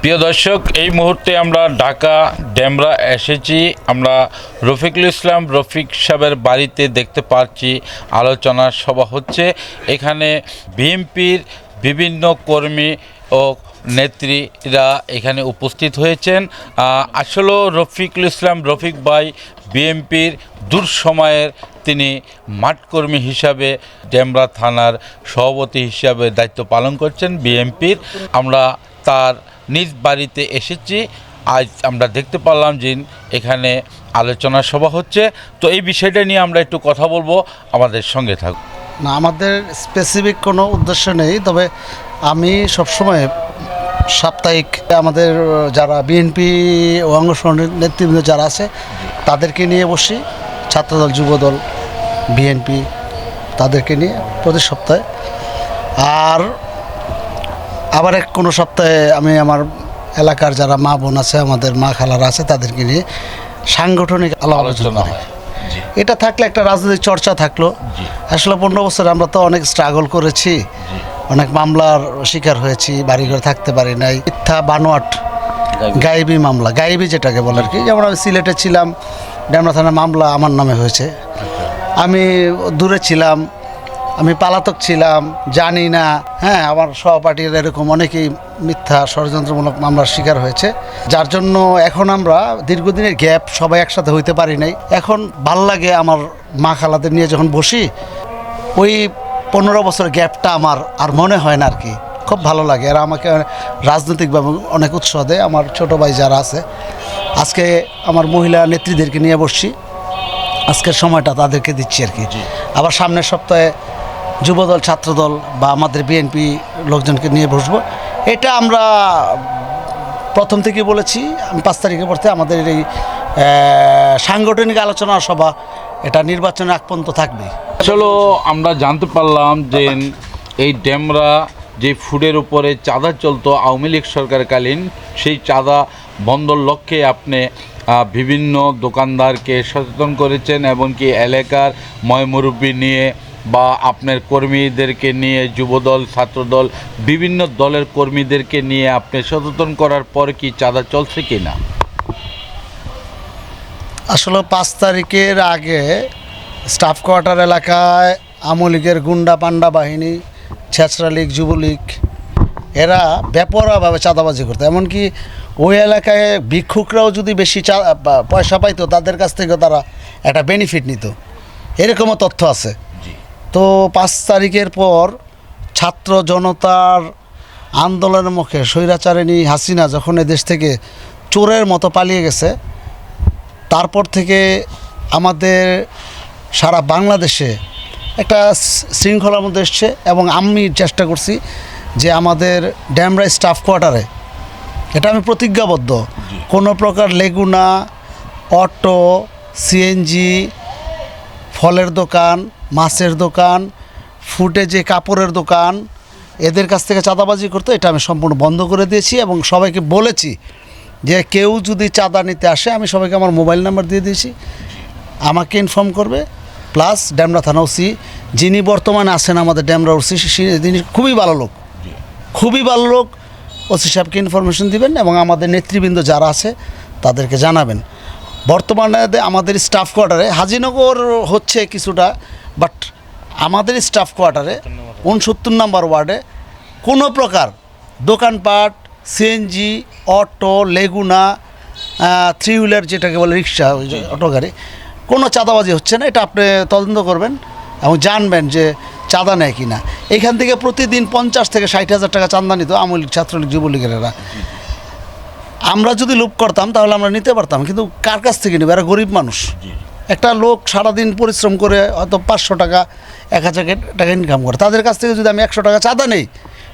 প্রিয় দর্শক এই মুহূর্তে আমরা ঢাকা ডেমরা এসেছি। আমরা রফিকুল ইসলাম রফিক সাহেবের বাড়িতে দেখতে পাচ্ছি আলোচনা সভা হচ্ছে। এখানে বিএনপির বিভিন্ন কর্মী ও নেত্রীরা এখানে উপস্থিত হয়েছেন। আহ, আসলেও রফিকুল ইসলাম রফিক ভাই বিএনপির দূর সময়ের তিনি মাঠকর্মী হিসাবে ডেমরা থানার সভাপতি হিসাবে দায়িত্ব পালন করছেন বিএনপির। আমরা তার নিজ বাড়িতে এসেছি। আজ আমরা দেখতে পারলাম যে এখানে আলোচনা সভা হচ্ছে। তো এই বিষয়টা নিয়ে আমরা একটু কথা বলব আমাদের সঙ্গে থাকুন। না, আমাদের স্পেসিফিক কোনো উদ্দেশ্য নেই, তবে আমি সবসময় সাপ্তাহিক আমাদের যারা বিএনপি ও অঙ্গ সংগঠনের নেতৃবৃন্দ যারা আছে, তাদেরকে নিয়ে বসি। ছাত্রদল, যুবদল বিএনপি তাদেরকে নিয়ে প্রতি সপ্তাহে। আর আবার এক কোনো সপ্তাহে আমি আমার এলাকার যারা মা বোন আছে আমাদের মা খালারা আছে তাদেরকে নিয়ে সাংগঠনিক আলোচনা হয়। এটা থাকলে একটা রাজনৈতিক চর্চা থাকল। আসলে পনেরো বছর আমরা তো অনেক স্ট্রাগল করেছি। অনেক মামলার শিকার হয়েছি বাড়িঘর থাকতে পারি নাই। মিথ্যা বানোয়াট গায়েবী মামলা গায়েবী যেটাকে বলে আর কি। যেমন আমি সিলেটে ছিলাম ডেমরা থানার মামলা আমার নামে হয়েছে। আমি দূরে ছিলাম আমি পালাতক ছিলাম জানি না। হ্যাঁ আমার সহপাঠীর এরকম অনেকেই মিথ্যা ষড়যন্ত্রমূলক মামলার শিকার হয়েছে। যার জন্য এখন আমরা দীর্ঘদিনের গ্যাপ সবাই একসাথে হইতে পারি নাই। এখন ভালো লাগে আমার মা খালাদের নিয়ে যখন বসি ওই পনেরো বছর গ্যাপটা আমার আর মনে হয় না আর কি। খুব ভালো লাগে। আর আমাকে রাজনৈতিকভাবে অনেক উৎসাহ দেয়। আমার ছোট ভাই যারা আছে আজকে আমার মহিলা নেত্রীদেরকে নিয়ে বসছি। আজকের সময়টা তাদেরকে দিচ্ছি আর কি। আবার সামনের সপ্তাহে যুবদল, ছাত্রদল বা আমাদের বিএনপি লোকজনকে নিয়ে বসবো। এটা আমরা প্রথম থেকে বলেছি, আমি পাঁচ তারিখে পড়তে আমাদের এই সাংগঠনিক আলোচনা সভা এটা নির্বাচনের আগ পর্যন্ত থাকবে। চলো আমরা জানতে পারলাম যে এই ড্যামরা যে ফুডের উপরে চাঁদা চলতো আওয়ামী লীগ সরকারকালীন, সেই চাঁদা বন্ধর লক্ষ্যে আপনি বিভিন্ন দোকানদারকে সচেতন করেছেন এমনকি এলাকার ময়মুরব্বী নিয়ে বা আপনার কর্মীদেরকে নিয়ে যুবদল, ছাত্রদল, বিভিন্ন দলের কর্মীদেরকে নিয়ে আপনি সচেতন করার পর কি চাঁদা চলছে কি না আসলে পাঁচ তারিখের আগে স্টাফ কোয়ার্টার এলাকায় আমলীগের গুন্ডা পান্ডা বাহিনী, ছেঁচড়া লীগ, যুবলীগ, এরা বেপরোয়াভাবে চাঁদাবাজি করতো। এমনকি ওই এলাকায় ভিক্ষুকরাও যদি বেশি পয়সা পাইতো, তাদের কাছ থেকে তারা একটা বেনিফিট নিত। এরকমও তথ্য আছে। তো পাঁচ তারিখের পর ছাত্র জনতার আন্দোলনের মুখে স্বৈরাচারিণী হাসিনা যখন দেশ থেকে চোরের মতো পালিয়ে গেছে তারপর থেকে আমাদের সারা বাংলাদেশে একটা শৃঙ্খলার মধ্যে এসছে এবং আমি চেষ্টা করছি যে আমাদের ড্যামরা স্টাফ কোয়ার্টারে এটা আমি প্রতিজ্ঞাবদ্ধ। কোনো প্রকার লেগুনা অটো সিএনজি ফলের দোকান মাছের দোকান ফুটে যে কাপড়ের দোকান এদের কাছ থেকে চাঁদাবাজি করতো এটা আমি সম্পূর্ণ বন্ধ করে দিয়েছি এবং সবাইকে বলেছি যে কেউ যদি চাঁদা নিতে আসে আমি সবাইকে আমার মোবাইল নাম্বার দিয়ে দিয়েছি। আমাকে ইনফর্ম করবে। প্লাস ড্যামরা থানা ওসি যিনি বর্তমানে আছেন আমাদের ড্যামরা ওসি তিনি খুবই ভালো লোক। খুবই ভালো লোক। ওসি সাহেবকে ইনফরমেশন দিবেন এবং আমাদের নেতৃবৃন্দ যারা আছে তাদেরকে জানাবেন। বর্তমানে আমাদের স্টাফ কোয়ার্টারে হাজিনগর হচ্ছে কিছুটা বাট আমাদের স্টাফ কোয়ার্টারে উনসত্তর নম্বর ওয়ার্ডে কোনো প্রকার দোকানপাট সিএনজি অটো, লেগুনা থ্রি হুইলার যেটাকে বলে রিক্সা অটো গাড়ি, কোনো চাঁদাবাজি হচ্ছে না। এটা আপনি তদন্ত করবেন এবং জানবেন যে চাঁদা নেয় কি না এখান থেকে প্রতিদিন পঞ্চাশ থেকে ষাট হাজার টাকা চাঁদা নিত আমলীগ ছাত্রলীগ, যুবলীগের আমরা যদি লুপ করতাম তাহলে আমরা নিতে পারতাম। কিন্তু কার কাছ থেকে নেবে? এরা গরিব মানুষ। একটা লোক সারাদিন পরিশ্রম করে হয়তো পাঁচশো টাকা এক হাজার টাকা ইনকাম করে। তাদের কাছ থেকে যদি আমি একশো টাকা চাঁদা নেই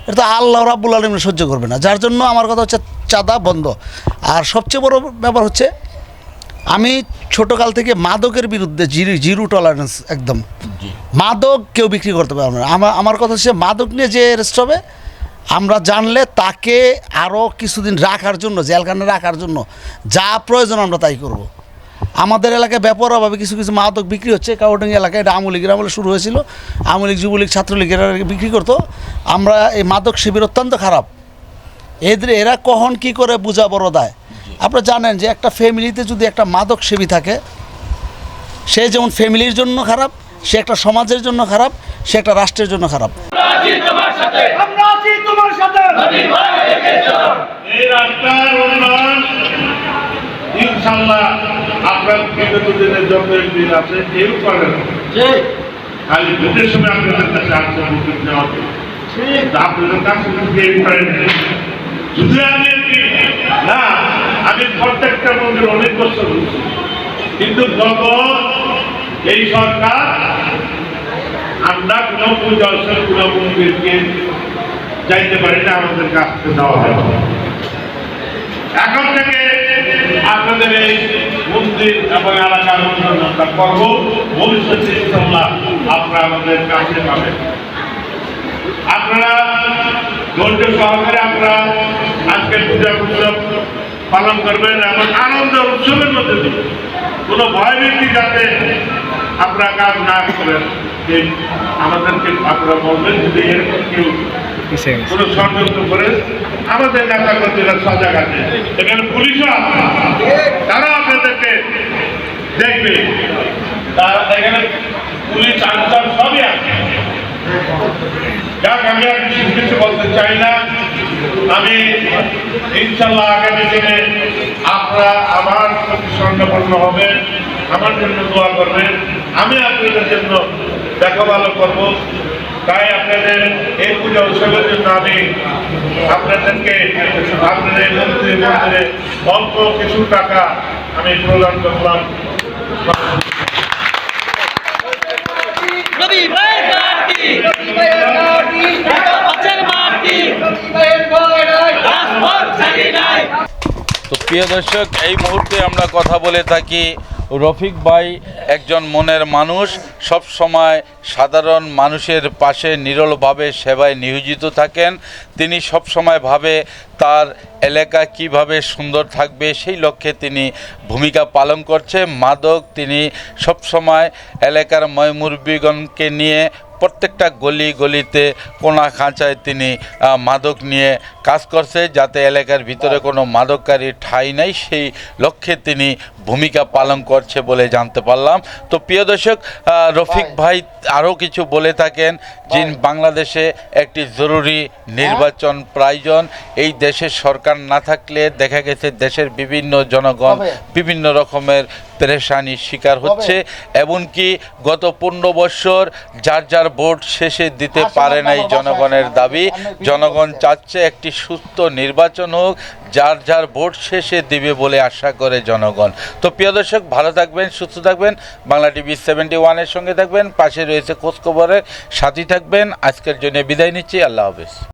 এটা তো আল্লাহ রাব্বুল আলম সহ্য করবে না। যার জন্য আমার কথা হচ্ছে চাঁদা বন্ধ। আর সবচেয়ে বড় ব্যাপার হচ্ছে আমি ছোটোকাল থেকে মাদকের বিরুদ্ধে জিরো জিরো টলারেন্স একদম। মাদক কেউ বিক্রি করতে পারবে না। আমার আমার কথা হচ্ছে মাদক নিয়ে যে রেস্ট হবে আমরা জানলে তাকে আরও কিছুদিন রাখার জন্য জেলখানে রাখার জন্য যা প্রয়োজন আমরা তাই করব। আমাদের এলাকায় ব্যাপরভাবে কিছু কিছু মাদক বিক্রি হচ্ছে। কাউটিং এলাকায় এটা আমলীগের আমলে শুরু হয়েছিল। আমলীগ যুবলীগ ছাত্রলীগের বিক্রি করতো। আমরা এই মাদক শিবির অত্যন্ত খারাপ। এদের, এরা কখন কি করে বোঝা বড় দেয়? আপনারা জানেন যে একটা ফ্যামিলিতে যদি একটা মাদক সেবী থাকে, সে যেমন ফ্যামিলির জন্য খারাপ, সে একটা সমাজের জন্য খারাপ, সে একটা রাষ্ট্রের জন্য খারাপ। আমরা আছি তোমার সাথে। এই রাস্তার উন্নয়ন ইনশাল্লাহ আপনার বিগত দিনের যত দিন আছে কেউ না। খালি ভোটের সময় আপনাদের কাছে আসছে ভোট নেওয়া হবে। আপনাদের কাছে কিন্তু কেউ করে না। আমি না আমি প্রত্যেকটা মন্দির অনেক বছর কিন্তু গত এই সরকার আমরা কোনো অবসর কোনো মন্দিরকে যাইতে পারি না আমাদের কাছ দেওয়া হয়। এখন থেকে আপনাদের এই মন্দির এবং এলাকার উন্নয়ন আমরা করব। ভবিষ্যতে ইনশাল্লাহ আপনারা আমাদের কাছে পাবেন। আপনারা ধৈর্য সহকারে আপনারা আজকে পূজা উৎসব পালন করবেন এবং আনন্দ উৎসবের মধ্যে দিয়ে কোনো ভয় ভীতি যাতে আপনারা কাজ না করেন, যে আমাদেরকে আপনারা বলবেন যদি এরকম কেউ কোনো ষড়যন্ত্র করে, আমাদের নেতা কর্মীরা সজাগ আছে। এখানে পুলিশও আছে। তারা আপনাদেরকে দেখবে। তারা এখানে পুলিশ, আনসার সবই আছে। যাক, আমি আর কিছু বলতে চাই না। আমি ইনশাল্লাহ আগামী দিনে আপনারা আমার প্রতি স্বর্ণপন্ন হবেন। আমার জন্য দোয়া করবেন। আমি আপনাদের জন্য দেখা ভালো করব। তাই আপনাদের এই পূজা উৎসবের জন্য আমি আপনাদেরকে আপনাদের মন্দিরে মন্দিরে অল্প কিছু টাকা আমি প্রদান করলাম। তো প্রিয় দর্শক এই মুহূর্তে আমরা কথা বলে থাকি রফিক ভাই একজন মনের মানুষ, সব সময় সাধারণ মানুষের পাশে নিরলভাবে সেবায় নিয়োজিত থাকেন। তিনি সব সময় ভাবে তার এলাকা কীভাবে সুন্দর থাকবে, সেই লক্ষ্যে তিনি ভূমিকা পালন করছে। মাদক তিনি সব সময় এলাকার ময়মুরবিগণকে নিয়ে প্রত্যেকটা গলি গলিতে কোনা খাঁচায় তিনি মাদক নিয়ে কাজ করছে যাতে এলাকার ভিতরে কোনো মাদককারী ঠাঁই নাই সেই লক্ষ্যে তিনি ভূমিকা পালন করছে বলে জানতে পারলাম। তো প্রিয় দর্শক রফিক ভাই। আরও কিছু বলে থাকেন যে বাংলাদেশে একটি জরুরি নির্বাচন প্রয়োজন। এই দেশের সরকার না থাকলে দেখা গেছে দেশের বিভিন্ন জনগণ বিভিন্ন রকমের পেরেশানির শিকার হচ্ছে এমনকি গত পনেরো বছর যার যার ভোট শেষে দিতে পারে নাই জনগণের দাবি। জনগণ চাচ্ছে একটি সুস্থ নির্বাচন হোক, যার যার ভোট শেষে দিবে বলে আশা করে জনগণ। তো প্রিয় দর্শক, ভালো থাকবেন, সুস্থ থাকবেন। বাংলা টিভি সেভেন্টি ওয়ানের সঙ্গে থাকবেন। পাশে রয়েছে খোঁজখবরের সাথী থাকবেন। আজকের জন্য বিদায় নিচ্ছি। আল্লাহ হাফেজ।